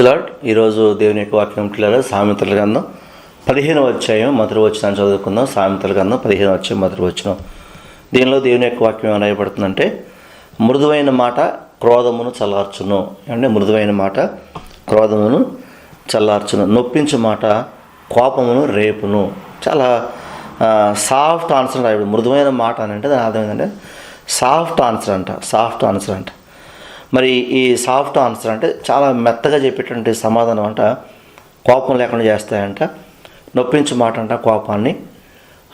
Lord ఈరోజు దేవుని యొక్క వాక్యం పిల్లలు సామెతల గ్రంథం పదిహేను అధ్యాయం మొదటి వచ్చిన చదువుకుందాం. సామెతల గ్రంథం పదిహేను అధ్యాయం మొదటి వచ్చిన దీనిలో దేవుని యొక్క వాక్యం ఏం రాయబడుతుందంటే మృదువైన మాట క్రోధమును చల్లార్చును. అంటే మృదువైన మాట క్రోధమును చల్లార్చును. నొప్పించు మాట కోపమును రేపును. చాలా సాఫ్ట్ ఆన్సర్ రాయబడి మృదువైన మాట అని అంటే దాని అర్థం ఏంటంటే సాఫ్ట్ ఆన్సర్ అంట. సాఫ్ట్ ఆన్సర్ అంట. మరి ఈ సాఫ్ట్ ఆన్సర్ అంటే చాలా మెత్తగా చెప్పేటువంటి సమాధానం అంట. కోపం లేకుండా చేస్తాయంట. నొప్పించు మాట అంట కోపాన్ని.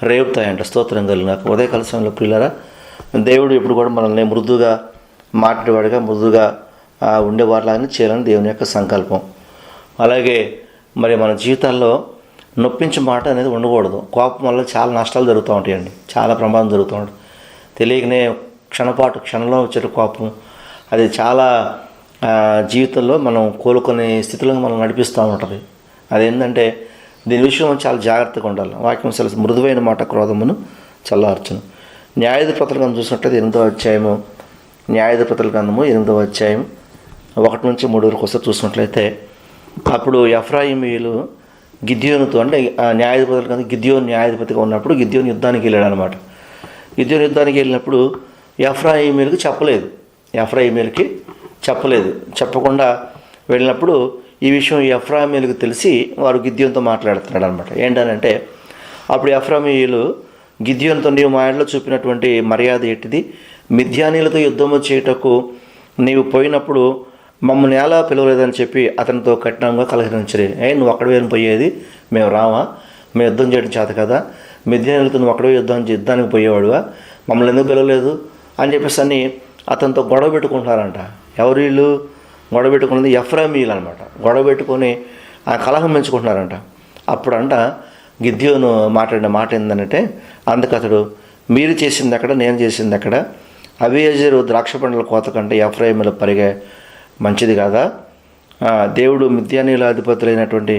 రేపుతాయంట. స్తోత్రం కలిగినాక ఉదయకాల సమయంలో పిల్లరా దేవుడు ఎప్పుడు కూడా మనల్ని మృదుగా మాట్లాడేవాడిగా మృదుగా ఆ, ఉండేవారిలాగానే చేయాలని దేవుని యొక్క సంకల్పం. అలాగే మరి మన జీవితాల్లో నొప్పించే మాట అనేది ఉండకూడదు. కోపం వల్ల చాలా నష్టాలు జరుగుతూ ఉంటాయండి. చాలా ప్రమాదం జరుగుతూ ఉంటుంది తెలియకనే క్షణపాటు క్షణంలో వచ్చే కోపం అది చాలా జీవితంలో మనం కోలుకునే స్థితిలో మనం నడిపిస్తూ ఉంటుంది. అదేంటంటే దీని విషయంలో చాలా జాగ్రత్తగా ఉండాలి. వాక్యం సెలవు మృదువైన మాట క్రోధమును చల్లార్చును న్యాయాధిపతుల గ్రంథం చూసినట్లయితే ఎనిమిదో అధ్యాయము న్యాయాధిపతుల గ్రంథము ఎనిమిదో అధ్యాయం ఒకటి నుంచి మూడు వరకు వస్తే చూసినట్లయితే అప్పుడు ఎఫ్రాయిమీలు గిద్యోనుతో అంటే ఆ న్యాయాధిపతుల గ్రంథం గిద్యోన్ న్యాయాధిపతిగా ఉన్నప్పుడు గిద్యోన్ యుద్ధానికి వెళ్ళాడు అనమాట గిద్యోన్ యుద్ధానికి వెళ్ళినప్పుడు ఎఫ్రాయిమీలకు చెప్పలేదు. ఎఫ్రాయిమీలకి చెప్పలేదు. చెప్పకుండా వెళ్ళినప్పుడు ఈ విషయం ఎఫ్రాయిమీలకు తెలిసి వారు గిద్యంతో మాట్లాడుతున్నాడు అనమాట ఏంటనంటే అప్పుడు ఎఫ్రామీయులు గిద్యంతో నీవు మా ఇంట్లో చూపినటువంటి మర్యాద ఏంటిది? మిథ్యానీలతో యుద్ధము చేయుటకు నీవు పోయినప్పుడు మమ్మల్ని ఎలా పిలవలేదని చెప్పి అతనితో కఠినంగా కలహరించరే. ఏ నువ్వు అక్కడ వేరు పోయేది? మేము రావా మేము యుద్ధం చేయడం చేత కదా? మిథ్యానీలతో నువ్వు అక్కడే యుద్ధం యుద్ధానికి పోయేవాడువా? మమ్మల్ని ఎందుకు పిలవలేదు? అని చెప్పేసి అని అతనితో గొడవ పెట్టుకుంటున్నారంట. ఎవరు వీళ్ళు? గొడవ పెట్టుకున్నది ఎఫ్రామీలు అనమాట గొడవ పెట్టుకొని ఆ కలహం పెంచుకుంటున్నారంట. అప్పుడంట గిద్యోను మాట్లాడిన మాట ఏంటంటే అందుకు అతడు మీరు చేసింది అక్కడ నేను చేసింది అక్కడ అవియజరు ద్రాక్ష పండ్ల కోత కంటే ఎఫ్రాయిములు పరిగే మంచిది కాదా? దేవుడు మిథ్యానీల అధిపతులైనటువంటి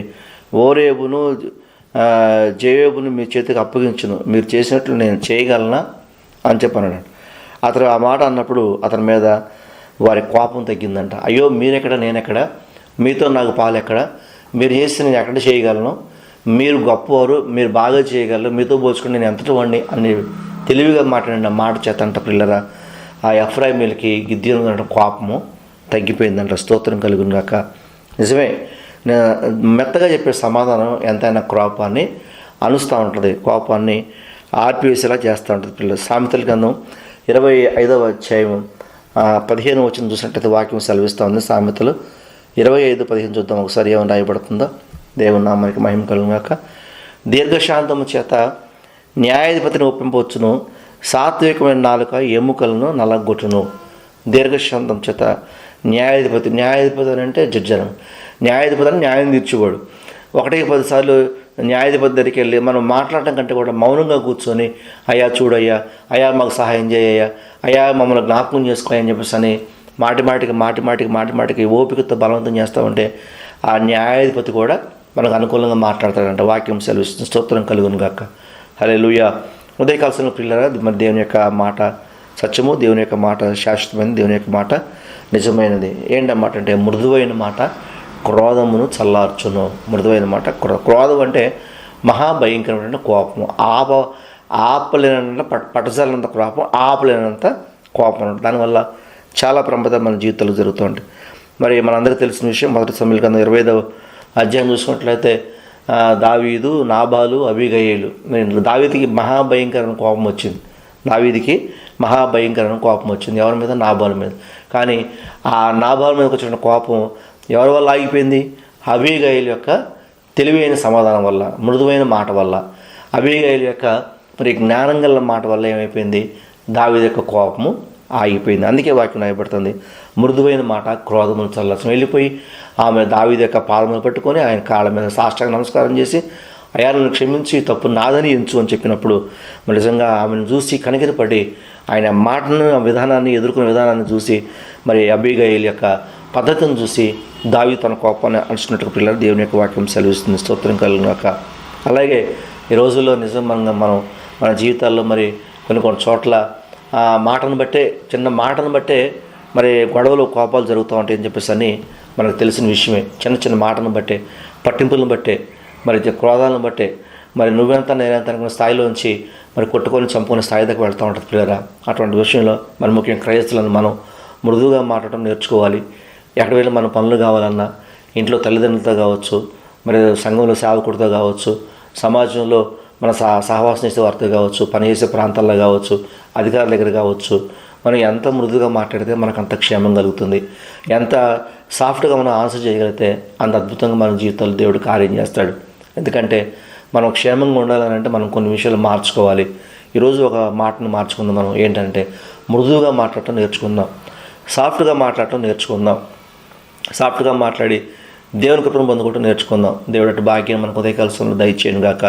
ఓరేబును ఆ, మీ చేతికి అప్పగించును. మీరు చేసినట్లు నేను చేయగలనా? అని చెప్పన్నాడు అతను ఆ మాట అన్నప్పుడు అతని మీద వారి కోపం తగ్గిందంట. అయ్యో మీరెక్కడ? నేనెక్కడ? మీతో నాకు పాలు ఎక్కడ మీరు చేస్తే నేను ఎక్కడ చేయగలను? మీరు గొప్పవారు మీరు బాగా చేయగలరు మీతో పోల్చుకుని నేను ఎంతటి వాడిని అని తెలివిగా మాట్లాడిన మాట చేతంట పిల్లరా ఆ ఎఫ్రాయిమీలకి గిద్యోను కోపము తగ్గిపోయిందంట. స్తోత్రం కలుగును గాక. నిజమే మెత్తగా చెప్పే సమాధానం ఎంతైనా కోపాన్ని అనుస్తూ ఉంటుంది. కోపాన్ని ఆర్పివేసేలా చేస్తూ ఉంటుంది పిల్లలు సామెతల గ్రంథం ఇరవై ఐదవ అధ్యాయం పదిహేను వచ్చిన చూసినట్టయితే వాక్యం సెలవిస్తూ ఉంది సామెతలు ఇరవై ఐదు పదిహేను చూద్దాం. ఒకసారి ఏమైనా రాయబడుతుందో? దేవుని నామానికి మహిమ కలుగాక దీర్ఘశాంతము చేత న్యాయాధిపతిని ఒప్పింపవచ్చును. సాత్వికమైన నాలుక ఎముకలను నలగొట్టును. దీర్ఘశాంతం చేత న్యాయాధిపతి న్యాయాధిపతి అని అంటే జడ్జనం న్యాయాధిపతి అని న్యాయం తీర్చేవాడు. ఒకటికి పదిసార్లు న్యాయాధిపతి దగ్గరికి వెళ్ళి మనం మాట్లాడటం కంటే కూడా మౌనంగా కూర్చొని అయ్యా చూడయ్యా అయ్యా మాకు సహాయం చేయయ్యా అయ్యా మమ్మల్ని జ్ఞాపకం చేసుకోయని చెప్పేసి అని మాటి మాటికి మాటి మాటికి మాటి మాటికి ఓపికతో బలవంతం చేస్తూ ఉంటే ఆ న్యాయాధిపతి కూడా మనకు అనుకూలంగా మాట్లాడతాడంట. వాక్యం సెలవిస్తుంది. స్తోత్రం కలుగును గాక. హలే లూయ ఉదయకాల్సిన పిల్లరా మరి దేవుని యొక్క మాట సత్యము దేవుని యొక్క మాట శాశ్వతమైన దేవుని యొక్క మాట నిజమైనది. ఏంటన్నమాట అంటే మృదువైన మాట. క్రోధమును చల్లార్చును. మృదువైన మాట క్రో క్రోధం అంటే మహాభయంకరమైన కోపము. ఆప ఆపలేనంత పట్ పట్టజాలనంత కోపం ఆపలేనంత కోపం దానివల్ల చాలా ప్రమాదం మన జీవితంలో జరుగుతూ ఉంటాయి మరి మనందరికీ తెలిసిన విషయం మొదటి సమయంలో కన్నా ఇరవై ఐదవ అధ్యాయం చూసుకున్నట్లయితే దావీదు నాబాలు అభిగయేలు దావీదికి మహాభయంకరమైన కోపం వచ్చింది. దావీదికి మహాభయంకరమైన కోపం వచ్చింది. ఎవరి మీద? నాబాల మీద. కానీ ఆ నాబాల మీద వచ్చిన కోపం ఎవరి వల్ల ఆగిపోయింది? అభిగయుల యొక్క తెలివైన సమాధానం వల్ల మృదువైన మాట వల్ల. అభిగయుల యొక్క మరి జ్ఞానం గల మాట వల్ల ఏమైపోయింది? దావిద యొక్క కోపము ఆగిపోయింది. అందుకే వాక్యం రాయబడుతుంది మృదువైన మాట క్రోధమును చల్లసం వెళ్ళిపోయి ఆమె దావిది యొక్క పాదములు పట్టుకొని ఆయన కాళ్ళ మీద సాష్టాంగ నమస్కారం చేసి అయ్యా నన్ను క్షమించి తప్పు నాదని ఎంచు అని చెప్పినప్పుడు మరి నిజంగా ఆమెను చూసి కనికిరపడి ఆయన మాటను ఆ విధానాన్ని ఎదుర్కొనే విధానాన్ని చూసి మరి అబిగైల్ యొక్క పద్ధతిని చూసి దావి తన కోపాన్ని అడుచుకున్నట్టు పిల్లలు దేవుని యొక్క వాక్యం సెలవిస్తుంది. స్తోత్రం కలిగినాక అలాగే ఈ రోజుల్లో నిజంగా మనం మన జీవితాల్లో మరి కొన్ని కొన్ని చోట్ల ఆ మాటను బట్టే చిన్న మాటను బట్టే మరి గొడవలు కోపాలు జరుగుతూ ఉంటాయని చెప్పేసి అని మనకు తెలిసిన విషయమే. చిన్న చిన్న మాటను బట్టే పట్టింపులను బట్టే మరి క్రోధాలను బట్టే మరి నువ్వెంత నేనెంత అనుకున్న స్థాయిలోంచి మరి కొట్టుకొని చంపుకునే స్థాయి దగ్గర వెళ్తూ ఉంటుంది పిల్లరా. అటువంటి విషయంలో మరి ముఖ్యంగా క్రైస్తవులను మనం మృదువుగా మాట్లాడటం నేర్చుకోవాలి. ఎక్కడ వెళ్ళి మన పనులు కావాలన్నా ఇంట్లో తల్లిదండ్రులతో కావచ్చు మరి సంఘంలో సేవకుడితో కావచ్చు సమాజంలో మన సహ సహవాసం చేసే వారితో కావచ్చు పనిచేసే ప్రాంతాల్లో కావచ్చు అధికారుల దగ్గర కావచ్చు మనం ఎంత మృదుగా మాట్లాడితే మనకు అంత క్షేమం కలుగుతుంది. ఎంత సాఫ్ట్గా మనం ఆన్సర్ చేయగలిగితే అంత అద్భుతంగా మన జీవితంలో దేవుడు కార్యం చేస్తాడు. ఎందుకంటే మనం క్షేమంగా ఉండాలని అంటే మనం కొన్ని విషయాలు మార్చుకోవాలి. ఈరోజు ఒక మాటను మార్చుకుందాం మనం. ఏంటంటే మృదువుగా మాట్లాడటం నేర్చుకుందాం. సాఫ్ట్గా మాట్లాడటం నేర్చుకుందాం. సాఫ్ట్గా మాట్లాడి దేవుని కృపను పొందుకుంటూ నేర్చుకుందాం. దేవుడు అటు భాగ్యం మనకు ఉదయకాల దయచేయను గాక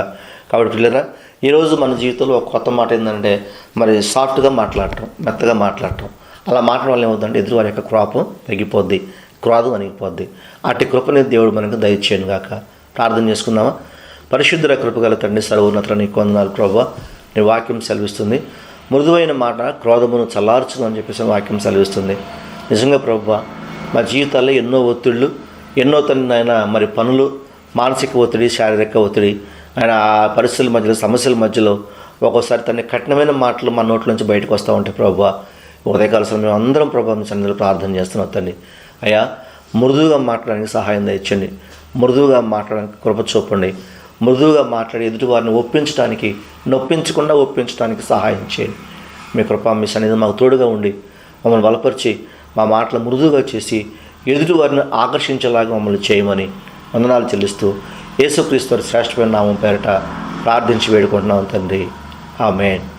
కాబట్టి పిల్లరా ఈరోజు మన జీవితంలో ఒక కొత్త మాట ఏంటంటే మరి సాఫ్ట్గా మాట్లాడటం మెత్తగా మాట్లాడటం. అలా మాట్లాడడం వల్ల ఏమవుతుందంటే ఎదురు వారి యొక్క క్రాపం తగ్గిపోద్ది క్రాదు అనిగిపోద్ది అట్టి కృపని దేవుడు మనకు దయచేయను గాక ప్రార్థన చేసుకుందామా? పరిశుద్ధ కృపగల తండ్రి సర్వోన్నతలు నీకు వందనాలు ప్రభావ నీ వాక్యం సెలవిస్తుంది. మృదువైన మాట క్రోధమును చల్లార్చును అని చెప్పేసి వాక్యం సెలవిస్తుంది. నిజంగా ప్రభు మా జీవితాల్లో ఎన్నో ఒత్తిళ్ళు ఎన్నో తన ఆయన మరి పనులు మానసిక ఒత్తిడి శారీరక ఒత్తిడి ఆయన ఆ పరిస్థితుల మధ్యలో సమస్యల మధ్యలో ఒక్కోసారి తన కఠినమైన మాటలు మన నోట్ల నుంచి బయటకు వస్తూ ఉంటాయి ప్రభావ ఉదయకాల సమయం మేము అందరం ప్రభావం మీ సన్నిధిలో ప్రార్థన చేస్తున్నాం తండ్రి అయ్యా మృదువుగా మాట్లాడడానికి సహాయం దండి మృదువుగా మాట్లాడడానికి కృప చూపండి. మృదువుగా మాట్లాడి ఎదుటి వారిని ఒప్పించడానికి నొప్పించకుండా ఒప్పించడానికి సహాయం చేయండి. మీ కృప మీ సన్నిధి మాకు తోడుగా ఉండి మమ్మల్ని బలపరిచి మా మాటలు మృదువుగా చేసి ఎదుటివారిని ఆకర్షించేలాగా మమ్మల్ని చేయమని వందనాలు చెల్లిస్తూ యేసుక్రీస్తు శ్రేష్టమైన నామం పేరిట ప్రార్థించి వేడుకుంటున్నాం తండ్రి. ఆమెన్.